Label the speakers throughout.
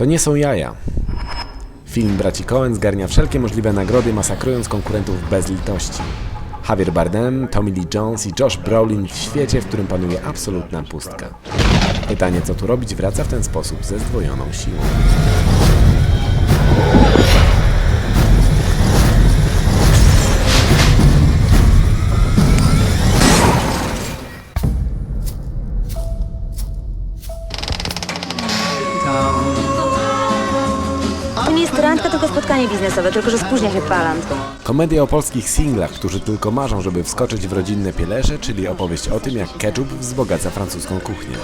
Speaker 1: To nie są jaja. Film braci Coen zgarnia wszelkie możliwe nagrody, masakrując konkurentów bez litości. Javier Bardem, Tommy Lee Jones i Josh Brolin w świecie, w którym panuje absolutna pustka. Pytanie, co tu robić, wraca w ten sposób ze zdwojoną siłą.
Speaker 2: To nie jest randka, tylko spotkanie biznesowe, tylko że spóźnia się palant.
Speaker 1: Komedia o polskich singlach, którzy tylko marzą, żeby wskoczyć w rodzinne pielerze, czyli opowieść o tym, jak ketchup wzbogaca francuską kuchnię.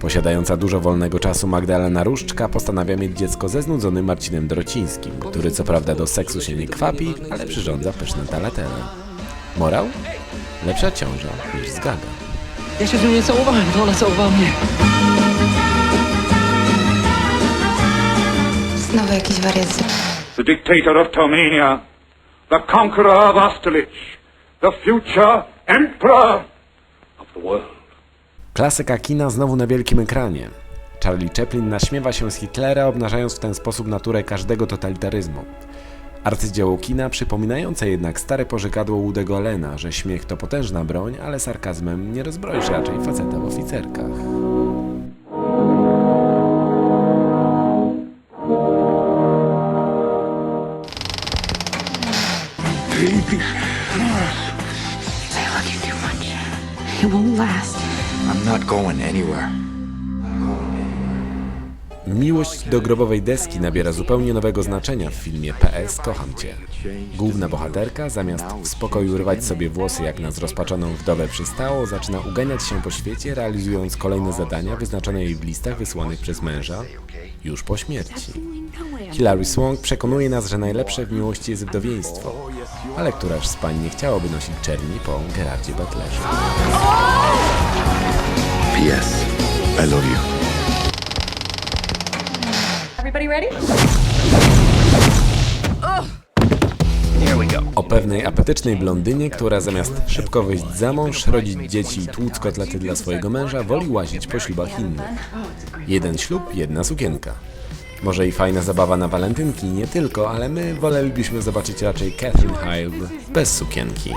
Speaker 1: Posiadająca dużo wolnego czasu Magdalena Różczka postanawia mieć dziecko ze znudzonym Marcinem Dorocińskim, który co prawda do seksu się nie kwapi, ale przyrządza pyszne talatele. Morał? Lepsza ciąża niż zgaga.
Speaker 3: Ja się z nią nie całowałem, to ona całowała mnie.
Speaker 4: Znowu jakiś wariat.
Speaker 5: the dictator of Tomania, the conqueror of Austerlitz, the future emperor of the world.
Speaker 1: Klasyka kina znowu na wielkim ekranie. Charlie Chaplin naśmiewa się z Hitlera, obnażając w ten sposób naturę każdego totalitaryzmu. Arcydzieło kina przypominające jednak stare pożegadło Woody'ego Allena, że śmiech to potężna broń, ale sarkazmem nie rozbroisz raczej faceta w oficerkach.
Speaker 4: It won't last.
Speaker 6: I'm not going anywhere.
Speaker 1: Miłość do grobowej deski nabiera zupełnie nowego znaczenia w filmie PS Kocham Cię. Główna bohaterka, zamiast w spokoju rwać sobie włosy jak na zrozpaczoną wdowę przystało, zaczyna uganiać się po świecie, realizując kolejne zadania wyznaczone jej w listach wysłanych przez męża już po śmierci. Hilary Swank przekonuje nas, że najlepsze w miłości jest wdowieństwo, ale któraż z pań nie chciałaby nosić czerni po Gerardzie Butlerze.
Speaker 6: P.S. I love you.
Speaker 2: Everybody ready?
Speaker 1: O pewnej apetycznej blondynie, która zamiast szybko wyjść za mąż, rodzić dzieci i tłuc kotlety dla swojego męża, woli łazić po ślubach innych. Jeden ślub, jedna sukienka. Może i fajna zabawa na walentynki, nie tylko, ale my wolelibyśmy zobaczyć raczej Catherine Hyde bez sukienki.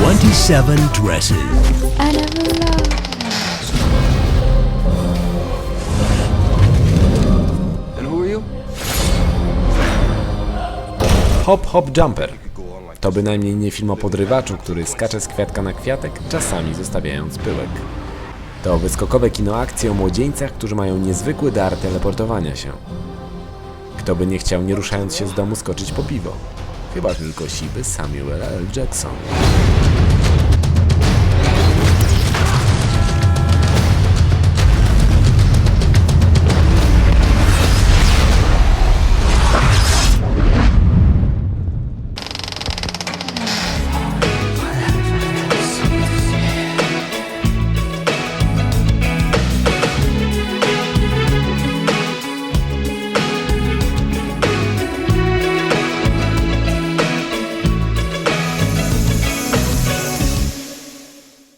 Speaker 7: 27 dresses.
Speaker 4: I never loved.
Speaker 3: And who are you?
Speaker 1: Hop Hop Jumper. To bynajmniej nie film o podrywaczu, który skacze z kwiatka na kwiatek, czasami zostawiając pyłek. To wyskokowe kino akcji o młodzieńcach, którzy mają niezwykły dar teleportowania się. Kto by nie chciał, nie ruszając się z domu, skoczyć po piwo? Chyba tylko siwy Samuel L. Jackson.